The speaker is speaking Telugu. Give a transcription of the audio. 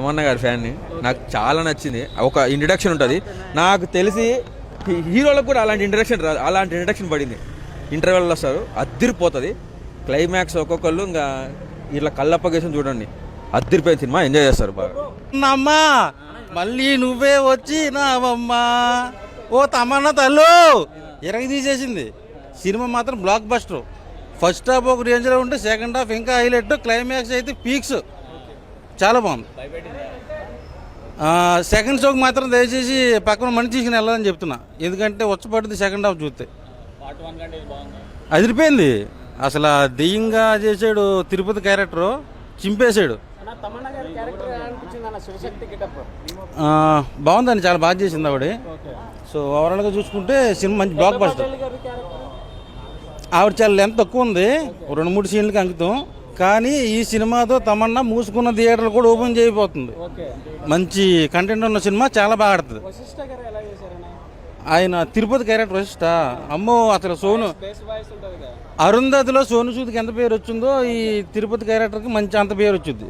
తమన్నా గారి ఫ్యాన్ని నాకు చాలా నచ్చింది. ఒక ఇంట్రడక్షన్ ఉంటుంది. నాకు తెలిసి హీరోలకు కూడా అలాంటి ఇంట్రడక్షన్ రాదు అలాంటి ఇంట్రడక్షన్ పడింది. ఇంటర్వెల్లో వస్తారు. అద్దరిపోతుంది. క్లైమాక్స్ ఒక్కొక్కళ్ళు ఇంకా ఇట్లా కళ్ళప్పగేసం చూడండి. అద్దరిపోయిన సినిమా ఎంజాయ్ చేస్తారు బాగా. మళ్ళీ నువ్వే వచ్చి నావమ్మా. ఓ తమన్న తల్లు! ఇరగ తీసేసింది. సినిమా మాత్రం బ్లాక్ బస్టర్ ఫస్ట్ హాఫ్ ఒక రేంజ్లో ఉంటే సెకండ్ హాఫ్ ఇంకా హైలైట్ క్లైమాక్స్ అయితే పీక్స్ చాలా బాగుంది. సెకండ్ షోకి మాత్రం దయచేసి పక్కన మనిషి తీసుకుని వెళ్ళాలని చెప్తున్నా. ఎందుకంటే వచ్చపడింది సెకండ్ హాఫ్ చూస్తే. అదిరిపోయింది. అసలు దెయ్యంగా చేసాడు తిరుపతి క్యారెక్టరు చింపేశాడు. బాగుందండి చాలా బాగా చేసింది ఆవిడ. సో ఓవరాల్గా చూసుకుంటే సినిమా మంచి బ్లాక్ బస్టర్ ఆవిడ చాలా లెంత్ తక్కువ ఉంది. రెండు మూడు సీన్లకి అంకితం. కానీ ఈ సినిమాతో తమన్నా మూసుకున్న థియేటర్లు కూడా ఓపెన్ చేయబోతుంది. మంచి కంటెంట్ ఉన్న సినిమా చాలా బాగా ఆడుతుంది. ఆయన తిరుపతి క్యారెక్టర్ వశిష్ట. అమ్మో అసలు సోను. అరుంధతిలో సోను సూద్కి ఎంత పేరు వచ్చిందో ఈ తిరుపతి క్యారెక్టర్కి మంచి అంత పేరు వచ్చింది.